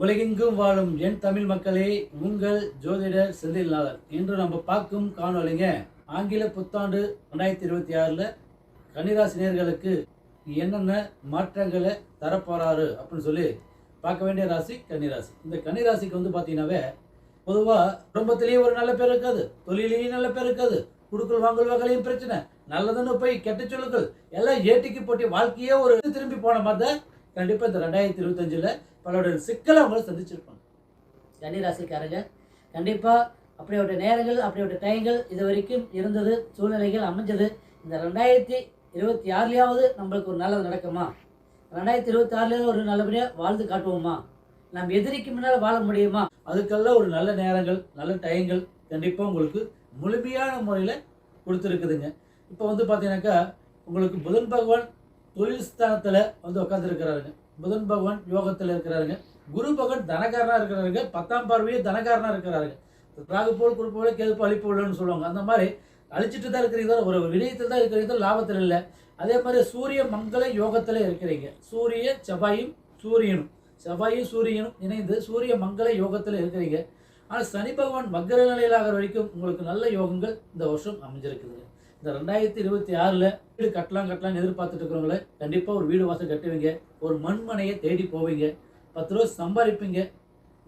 உலகெங்கும் வாழும் என் தமிழ் மக்களே உங்கள் ஜோதிடர் செந்தில்நாதர். இன்று நம்ம பார்க்கும் காணொலிங்க ஆங்கில புத்தாண்டு ரெண்டாயிரத்தி இருபத்தி ஆறில் கன்னிராசினியர்களுக்கு என்னென்ன மாற்றங்களை தரப்போறாரு அப்படின்னு சொல்லி பார்க்க வேண்டிய ராசி கன்னிராசி. இந்த கன்னிராசிக்கு வந்து பார்த்தீங்கன்னாவே பொதுவாக குடும்பத்திலேயே ஒரு நல்ல பேர் இருக்காது தொழிலையும் நல்ல பேர் இருக்காது குடுக்கல் வாங்கல் வகையிலையும் பிரச்சனை நல்லதுன்னு போய் கெட்ட சொல்லுங்கள் எல்லாம் ஏட்டிக்கு போட்டி வாழ்க்கையே ஒரு திரும்பி போன மாதிரி கண்டிப்பாக இந்த ரெண்டாயிரத்தி இருபத்தஞ்சில் பலருடைய சிக்கலை அவங்கள சந்திச்சிருப்பாங்க. கன்னிராசிக்காரங்க கண்டிப்பாக அப்படியோட நேரங்கள் அப்படியோட டைங்கள் இது வரைக்கும் இருந்தது சூழ்நிலைகள் அமைஞ்சது. இந்த ரெண்டாயிரத்தி இருபத்தி ஆறுலையாவது நம்மளுக்கு ஒரு நல்லது நடக்குமா? ரெண்டாயிரத்தி இருபத்தி ஆறுலேயாவது ஒரு நல்லபடியாக வாழ்ந்து காட்டுவோமா? நம்ம எதிரிக்கு முன்னால் வாழ முடியுமா? அதுக்கெல்லாம் ஒரு நல்ல நேரங்கள் நல்ல டைங்கள் கண்டிப்பாக உங்களுக்கு முழுமையான முறையில் கொடுத்துருக்குதுங்க. இப்போ வந்து பார்த்தீங்கன்னாக்கா உங்களுக்கு புதன் பகவான் தொழில் ஸ்தானத்தில் வந்து உட்காந்துருக்கிறாருங்க புதன் பகவான் யோகத்தில் இருக்கிறாருங்க. குரு பகவான் தனக்காரனாக இருக்கிறாருங்க. பத்தாம் பார்வையே தனக்காரனாக இருக்கிறாருங்க. ராகு போல் குரு போல கேது அழிப்பு உள்ளன்னு சொல்லுவாங்க. அந்த மாதிரி அழிச்சிட்டு தான் இருக்கிறீங்க ஒரு விடயத்தில் தான் இருக்கிறீங்க லாபத்தில் இல்லை. அதே மாதிரி சூரிய மங்கள யோகத்தில் இருக்கிறீங்க. சூரிய செவ்வாயும் சூரியனும். செவ்வாயும் சூரியனும் இணைந்து சூரிய மங்கள யோகத்தில் இருக்கிறீங்க. ஆனால் சனி பகவான் வக்கர நிலையிலாகிற வரைக்கும் உங்களுக்கு நல்ல யோகங்கள் இந்த வருஷம் அமைஞ்சிருக்குதுங்க. இந்த ரெண்டாயிரத்தி இருபத்தி ஆறில் வீடு கட்டலாம் கட்டலாம்னு எதிர்பார்த்துட்டு இருக்கிறவங்கள கண்டிப்பாக ஒரு வீடு வாசல் கட்டுவீங்க. ஒரு மண்மனையை தேடி போவீங்க. பத்து ரூபா சம்பாதிப்பீங்க.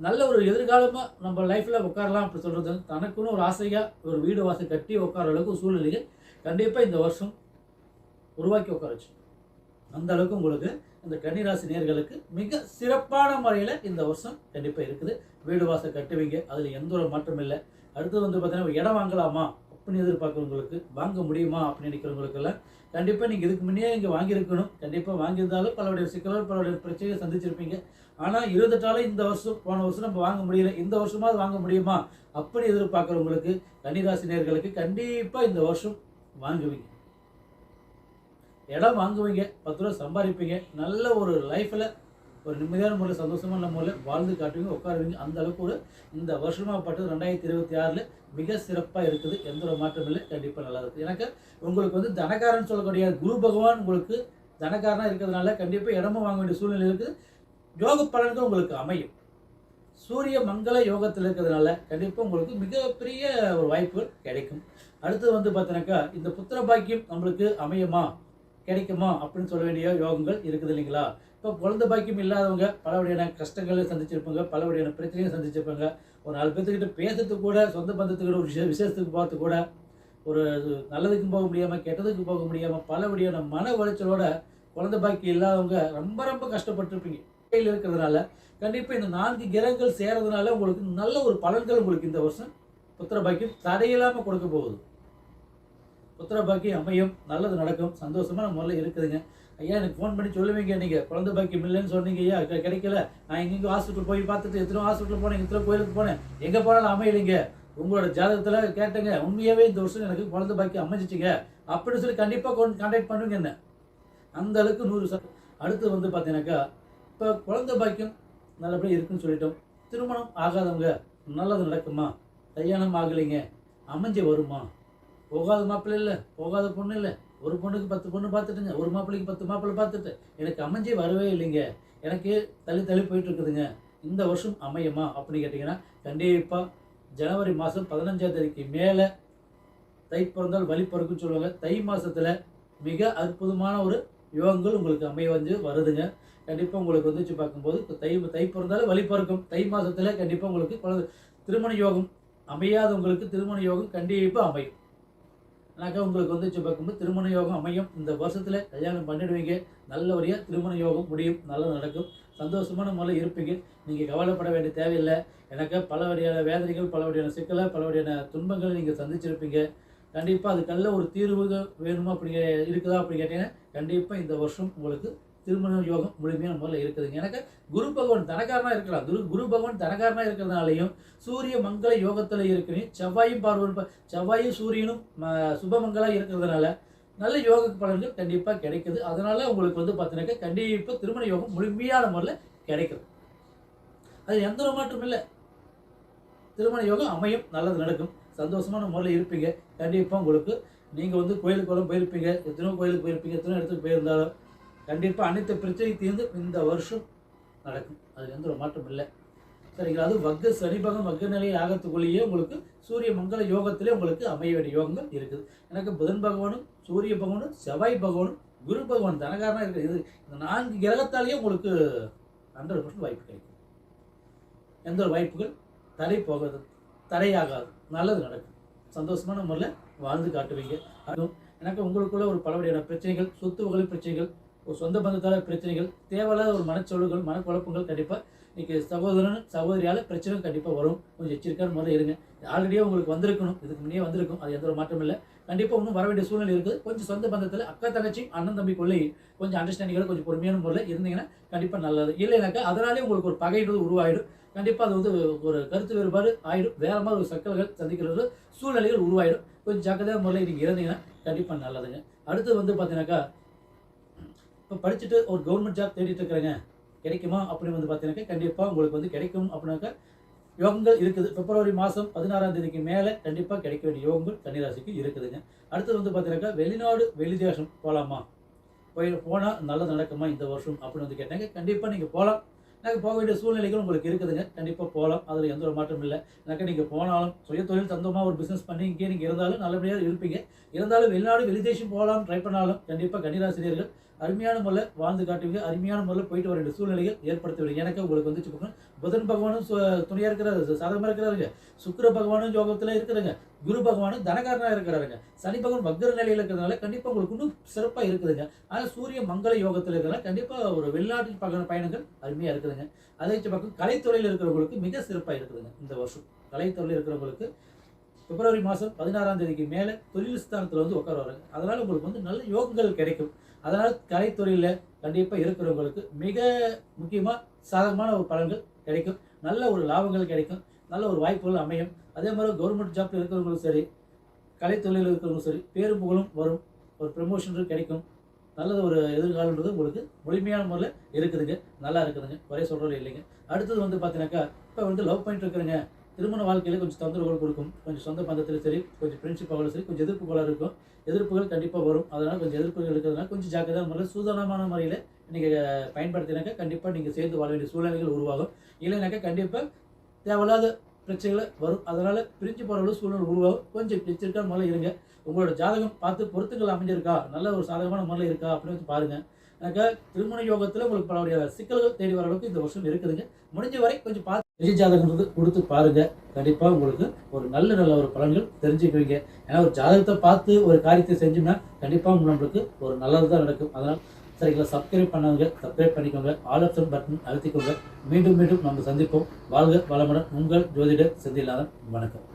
நல்ல ஒரு எதிர்காலமாக நம்ம லைஃப்பில் உட்காரலாம் அப்படி சொல்கிறது தனக்குன்னு ஒரு ஆசையாக ஒரு வீடு வாசல் கட்டி உட்கார அளவுக்கு சூழ்நிலைகள் கண்டிப்பாக இந்த வருஷம் உருவாக்கி உட்கார வச்சு. அந்த அளவுக்கு உங்களுக்கு இந்த கன்னிராசி நேர்களுக்கு மிக சிறப்பான முறையில் இந்த வருஷம் கண்டிப்பாக இருக்குது. வீடு வாசல் கட்டுவீங்க. அதில் எந்த ஒரு மாற்றமும் இல்லை. அடுத்தது வந்து பார்த்தீங்கன்னா இடம் வாங்கலாமா? அப்படின்னு எதிர்பார்க்குறவங்களுக்கு வாங்க முடியுமா அப்படின்னு நினைக்கிறவங்களுக்கெல்லாம் கண்டிப்பாக நீங்கள் இதுக்கு முன்னே இங்கே வாங்கியிருக்கணும். கண்டிப்பாக வாங்கியிருந்தாலும் பலருடைய சிக்கல்கள் பலருடைய பிரச்சனையை சந்திச்சிருப்பீங்க. ஆனால் இருந்துட்டாலும் இந்த வருஷம் போன வருஷம் நம்ம வாங்க முடியல. இந்த வருஷமாவது வாங்க முடியுமா அப்படி எதிர்பார்க்குறவங்களுக்கு கன்னிராசி நேர்களுக்கு கண்டிப்பாக இந்த வருஷம் வாங்குவீங்க. இடம் வாங்குவீங்க பத்து ரூபா சம்பாதிப்பீங்க. நல்ல ஒரு லைஃப்பில் ஒரு நிம்மதியான முறையில் சந்தோஷமான முறையில் வாழ்ந்து காட்டுவீங்க உட்காருவீங்க. அந்த அளவுக்கு ஒரு இந்த வருஷமாக பட்டது ரெண்டாயிரத்தி இருபத்தி ஆறில் மிக சிறப்பாக இருக்குது. எந்த ஒரு மாற்றம் இல்லை. கண்டிப்பாக நல்லா இருக்குது. எனக்கு உங்களுக்கு வந்து தனக்காரன் சொல்லக்கூடிய குரு பகவான் உங்களுக்கு தனக்காரனாக இருக்கிறதுனால கண்டிப்பாக இடமும் வாங்க வேண்டிய சூழ்நிலை இருக்குது. யோக பலன்கள் உங்களுக்கு அமையும். சூரிய மங்கள யோகத்தில் இருக்கிறதுனால கண்டிப்பாக உங்களுக்கு மிகப்பெரிய ஒரு வாய்ப்புகள் கிடைக்கும். அடுத்தது வந்து பார்த்தீங்கன்னாக்கா இந்த புத்திர பாக்கியம் நம்மளுக்கு அமையுமா? கிடைக்குமா? அப்படின்னு சொல்ல வேண்டிய யோகங்கள் இருக்குது இல்லைங்களா? இப்போ குழந்த பாக்கியம் இல்லாதவங்க பல வகையான கஷ்டங்களை சந்திச்சிருப்பாங்க பல வகையான பிரச்சனைகளை சந்திச்சிருப்பாங்க. ஒரு நாலு பேர்த்துக்கிட்ட பேசுறதுக்கு கூட சொந்த பந்தத்துக்கிட்ட ஒரு விஷய விசேஷத்துக்கு பார்த்து கூட ஒரு நல்லதுக்கும் போக முடியாமல் கெட்டதுக்கு போக முடியாமல் பல வகையான மன உளைச்சலோட குழந்த பாக்கியம் இல்லாதவங்க ரொம்ப ரொம்ப கஷ்டப்பட்டிருப்பீங்க. கையில் இருக்கிறதுனால கண்டிப்பாக இந்த நான்கு கிரகங்கள் சேரதுனால உங்களுக்கு நல்ல ஒரு பலன்கள் உங்களுக்கு இந்த வருஷம் புத்திர பாக்கியம் தடையில்லாமல் கொடுக்க போகுது. புத்திர பாக்கியம் அமையும் நல்லது நடக்கும் சந்தோஷமான முறையில் இருக்குதுங்க. ஐயா எனக்கு ஃபோன் பண்ணி சொல்லுவீங்க நீங்கள் குழந்தை பாக்கியம் இல்லைன்னு சொன்னீங்க ஐயா. கிடைக்கல. நான் இங்கே ஹாஸ்பிட்டல் போய் பார்த்துட்டு எத்தனை ஹாஸ்பிட்டல் போனேன் எத்தனை கோயிலுக்கு போனேன். எங்கே போனாலும் அமையலைங்க. உங்களோட ஜாதகத்தில் கேட்டேங்க. உண்மையாகவே இந்த வருஷம் எனக்கு குழந்தை பாக்கியம் அமைஞ்சிச்சிங்க. அப்படின்னு சொல்லி கண்டிப்பாக கொண்டு கான்டாக்ட் பண்ணுங்க என்ன. அந்த அளவுக்கு நூறு சதம் அடுத்து வந்து பார்த்தீங்கன்னாக்கா இப்போ குழந்தை பாக்கியம் நல்லபடியாக இருக்குன்னு சொல்லிட்டோம். திருமணம் ஆகாதவங்க நல்லது நடக்குமா? கல்யாணம் ஆகலைங்க. அமைஞ்சு வருமா? போகாத மாப்பிள்ளை இல்லை போகாத பொண்ணு இல்லை. ஒரு பொண்ணுக்கு பத்து பொண்ணு பார்த்துட்டுங்க ஒரு மாப்பிள்ளைக்கு பத்து மாப்பிள்ளை பார்த்துட்டு. எனக்கு அமைஞ்சே வரவே இல்லைங்க. எனக்கு தள்ளி தள்ளி போயிட்டு இருக்குதுங்க இந்த வருஷம் அமையுமா அப்படின்னு கேட்டிங்கன்னா கண்டிப்பாக ஜனவரி மாதம் பதினஞ்சாம் தேதிக்கு மேலே தை பிறந்தால் வழி பிறக்குன்னு சொல்லுவாங்க. தை மாதத்தில் மிக அற்புதமான ஒரு யோகங்கள் உங்களுக்கு அமைய வந்து வருதுங்க. கண்டிப்பாக உங்களுக்கு வந்துச்சு பார்க்கும்போது இப்போ தை தை பிறந்தாலும் வழி பிறக்கும். தை மாதத்தில் கண்டிப்பாக உங்களுக்கு குழந்தை திருமண யோகம் அமையாதவங்களுக்கு திருமண யோகம் கண்டிப்பாக அமையும். ஆனாக்கா உங்களுக்கு வந்து வச்சு பார்க்கும்போது திருமண யோகம் அமையும். இந்த வருஷத்தில் கல்யாணம் பண்ணிடுவீங்க. நல்லபடியாக திருமண யோகம் முடியும். நல்லா நடக்கும். சந்தோஷமான முறையில் இருப்பீங்க. நீங்கள் கவலைப்பட வேண்டிய தேவையில்லை. எனக்கு பல வகையான வேதனைகள் பல வகையான சிக்கலை பல வகையான துன்பங்களை நீங்கள் சந்திச்சிருப்பீங்க. கண்டிப்பாக அதுக்கெல்லாம் ஒரு தீர்வு வேணுமா அப்படிங்க இருக்குதா அப்படின்னு கேட்டிங்கன்னா கண்டிப்பாக இந்த வருஷம் உங்களுக்கு திருமண யோகம் முழுமையான முறையில் இருக்குதுங்க. எனக்கு குரு பகவான் தனக்காரனாக இருக்கலாம். குரு குரு பகவான் தனக்காரனாக இருக்கிறதுனாலையும் சூரிய மங்கள யோகத்தில் இருக்கிறையும் செவ்வாயும் பார்வன் செவ்வாயும் சூரியனும் சுபமங்களாக இருக்கிறதுனால நல்ல யோக பலன்கள் கண்டிப்பாக கிடைக்குது. அதனால உங்களுக்கு வந்து பார்த்தீங்கன்னாக்கா கண்டிப்பாக திருமண யோகம் முழுமையான முறையில் கிடைக்கும் அது எந்த ஒரு மாற்றம் இல்லை. திருமண யோகம் அமையும் நல்லது நடக்கும். சந்தோஷமான முறையில் இருப்பீங்க. கண்டிப்பாக உங்களுக்கு நீங்கள் வந்து கோயிலுக்கு வரும் போயிருப்பீங்க. எத்தனையோ கோயிலுக்கு போயிருப்பீங்க. எத்தனையோ இடத்துக்கு போயிருந்தாலும் கண்டிப்பாக அனைத்து பிரச்சனையும் தீர்ந்து இந்த வருஷம் நடக்கும். அது எந்த ஒரு மாற்றம் இல்லை. சரிங்களா? அது வக்க சனிபகம் வக்க நிலை ஆகத்துக்குள்ளேயே உங்களுக்கு சூரிய மங்கள யோகத்திலே உங்களுக்கு அமைய வேண்டிய யோகங்கள் இருக்குது. எனக்கு புதன் பகவானும் சூரிய பகவானும் செவ்வாய் பகவானும் குரு பகவான் தனகாரனாக இருக்குது இது இந்த நான்கு கிரகத்தாலேயே உங்களுக்கு ஹண்ட்ரட் பர்சன்ட் வாய்ப்பு கிடைக்கும். எந்த ஒரு வாய்ப்புகள்? தடை போகாது. தடையாகாது. நல்லது நடக்கும். சந்தோஷமான முறையில் வாழ்ந்து காட்டுவீங்க. அதுவும் எனக்கு உங்களுக்குள்ள ஒரு பலவடியான பிரச்சனைகள் சொத்து வகை பிரச்சனைகள் ஒரு சொந்த பந்தத்தால் பிரச்சனைகள் தேவையில்லாத ஒரு மனச்சொல்லுகள் மனக்குழப்பங்கள் கண்டிப்பாக இன்றைக்கி சகோதரன் சகோதரியால் பிரச்சனை கண்டிப்பாக வரும். கொஞ்சம் எச்சரிக்கையான முதல்ல இருங்க. ஆல்ரெடியே உங்களுக்கு வந்திருக்கணும். இதுக்கு முன்னே வந்திருக்கும். அது எந்த ஒரு மாற்றம் இல்லை. கண்டிப்பாக இன்னும் வர வேண்டிய சூழ்நிலை இருக்குது. கொஞ்சம் சொந்த பந்தத்தில் அக்கா தங்கச்சி அண்ணன் தம்பிக்குள்ளே கொஞ்சம் அண்டர்ஸ்டாண்டிங்கோட கொஞ்சம் பொறுமையான முறையில் இருந்தீங்கன்னா கண்டிப்பாக நல்லது. இல்லைனாக்கா அதனாலே உங்களுக்கு ஒரு பகைன்றது உருவாயிடும். கண்டிப்பாக அது வந்து ஒரு கருத்து வேறுபாடு ஆயிடும். வேற மாதிரி ஒரு சக்கல்கள் சந்திக்கிறது சூழ்நிலைகள் உருவாயிடும். கொஞ்சம் ஜாக்கிரதையான முறையில் நீங்கள் இருந்தீங்கன்னா கண்டிப்பாக நல்லதுங்க. அடுத்து வந்து பார்த்தீங்கன்னாக்கா இப்போ படிச்சுட்டு ஒரு கவர்மெண்ட் ஜாப் தேடிட்டு இருக்கிறேங்க கிடைக்குமா அப்படின்னு வந்து பார்த்தீங்கன்னாக்கா கண்டிப்பாக உங்களுக்கு வந்து கிடைக்கும் அப்படின்னாக்கா யோகங்கள் இருக்குது. பிப்ரவரி மாதம் பதினாறாம் தேதிக்கு மேலே கண்டிப்பாக கிடைக்க வேண்டிய யோகங்கள் கன்னிராசிக்கு இருக்குதுங்க. அடுத்தது வந்து பார்த்தீங்கன்னாக்கா வெளிநாடு வெளிதேசம் போகலாமா போய் போனால் நல்லா நடக்குமா இந்த வருஷம் அப்படின்னு வந்து கேட்டாங்க கண்டிப்பாக நீங்கள் போகலாம் எனக்கு போக வேண்டிய சூழ்நிலைகள் உங்களுக்கு இருக்குதுங்க. கண்டிப்பாக போகலாம் அதில் எந்த ஒரு மாற்றமும் இல்லை. எனக்கு நீங்கள் போனாலும் சுய தொழில் சொந்தமாக ஒரு பிஸ்னஸ் பண்ணி இங்கே நீங்கள் இருந்தாலும் நல்லபடியாக இருப்பீங்க. இருந்தாலும் வெளிநாடு வெளிதேசம் போகலாம் ட்ரை பண்ணாலும் கண்டிப்பாக கன்னிராசிரியர்கள் அருமையான முறையில் வாழ்ந்து காட்டுவீங்க அருமையான முறையில் போயிட்டு வர வேண்டிய சூழ்நிலைகள் ஏற்படுத்துவீங்க எனக்கு உங்களுக்கு வந்து வச்சுக்கோங்க. புதன் பகவானும் சு- இருக்கிறார். இருக்கிறாரு சாதகமாக இருக்கிறாருங்க. சுக்கிர பகவானும் யோகத்தில் இருக்கிறாங்க குரு பகவானும் தனகாரனாக இருக்கிறாருங்க. சனி பகவான் வக்ர நிலையில் இருக்கிறதுனால கண்டிப்பாக உங்களுக்கு இன்னும் சிறப்பாக இருக்குதுங்க. ஆனால் சூரிய மங்கள யோகத்தில் இருக்கிறதுனால கண்டிப்பாக ஒரு வெளிநாட்டு பக பயணங்கள் அருமையாக இருக்குதுங்க. அதே பக்கம் கலைத்துறையில் இருக்கிறவங்களுக்கு மிக சிறப்பாக இருக்குதுங்க. இந்த வருஷம் கலைத்துறையில் இருக்கிறவங்களுக்கு பிப்ரவரி மாதம் பதினாறாம் தேதிக்கு மேலே தொழில் ஸ்தானத்தில் வந்து உட்கார வராங்க அதனால் உங்களுக்கு வந்து நல்ல யோகங்கள் கிடைக்கும். அதனால் கலைத்துறையில் கண்டிப்பாக இருக்கிறவங்களுக்கு மிக முக்கியமாக சாதகமான ஒரு பலன்கள் கிடைக்கும். நல்ல ஒரு லாபங்கள் கிடைக்கும். நல்ல ஒரு வாய்ப்புகள் அமையும். அதே மாதிரி கவர்மெண்ட் ஜாப்பில் இருக்கிறவங்களும் சரி கலைத்துறையில் இருக்கிறவங்களும் சரி பேரும் புகழும் வரும். ஒரு ப்ரமோஷன் கிடைக்கும். நல்லது ஒரு எதிர்காலன்றது உங்களுக்கு முழுமையான முறையில் இருக்குதுங்க. நல்லா இருக்குதுங்க. குறை சொல்கிறது இல்லைங்க. அடுத்தது வந்து பார்த்தீங்கன்னாக்கா இப்போ வந்து லவ் பண்ணிட்டு இருக்கிறேங்க. திருமண வாழ்க்கையில் கொஞ்சம் தொந்தரவுகள் கொடுக்கும். கொஞ்சம் சொந்த பந்தத்தில் சரி கொஞ்சம் ஃப்ரெண்ட்ஷிப் ஆகலும் சரி கொஞ்சம் எதிர்ப்புகளாக இருக்கும். எதிர்ப்புகள் கண்டிப்பாக வரும். அதனால் கொஞ்சம் எதிர்ப்புகள் இருக்கிறதுனால கொஞ்சம் ஜாக்கிரதையான முறையில் சூதனமான முறையில் நீங்கள் பயன்படுத்தினாக்கா கண்டிப்பாக நீங்கள் சேர்ந்து வாழ வேண்டிய சூழ்நிலைகள் உருவாகும். இல்லைனாக்கா கண்டிப்பாக தேவையில்லாத பிரச்சனைகளை வரும். அதனால் பிரிஞ்சு போகிற சூழ்நிலை உருவாகும். கொஞ்சம் எச்சரிக்கையான முறையில் இருங்க. உங்களோட ஜாதகம் பார்த்து பொருத்துக்கள் அமைஞ்சிருக்கா? நல்ல ஒரு சாதகமான முறையில் இருக்கா? அப்படின்னு வந்து பாருங்கள் எனக்கு திருமண யோகத்தில் உங்களுக்கு பலவுடைய சிக்கல்கள் தேடி வர அளவுக்கு இந்த வருஷம் இருக்குதுங்க. முடிஞ்ச வரை கொஞ்சம் பார்த்து நிஜ ஜாதகம் வந்து கொடுத்து பாருங்க. கண்டிப்பாக உங்களுக்கு ஒரு நல்ல நல்ல ஒரு பலன்கள் தெரிஞ்சுக்குவீங்க ஏன்னா ஒரு ஜாதகத்தை பார்த்து ஒரு காரியத்தை செஞ்சோம்னா கண்டிப்பாக நம்மளுக்கு ஒரு நல்லது தான் நடக்கும். அதனால் சரிங்களா சப்ஸ்கிரைப் பண்ணாங்க சப்ஸ்கிரைப் பண்ணிக்கோங்க. ஆல் ஆப்ஷன் பட்டன் அழுத்திக்கோங்க. மீண்டும் மீண்டும் நம்ம சந்திப்போம். வாழ்க வளமுடன். உங்கள் ஜோதிடர் செந்தில்நாதன். வணக்கம்.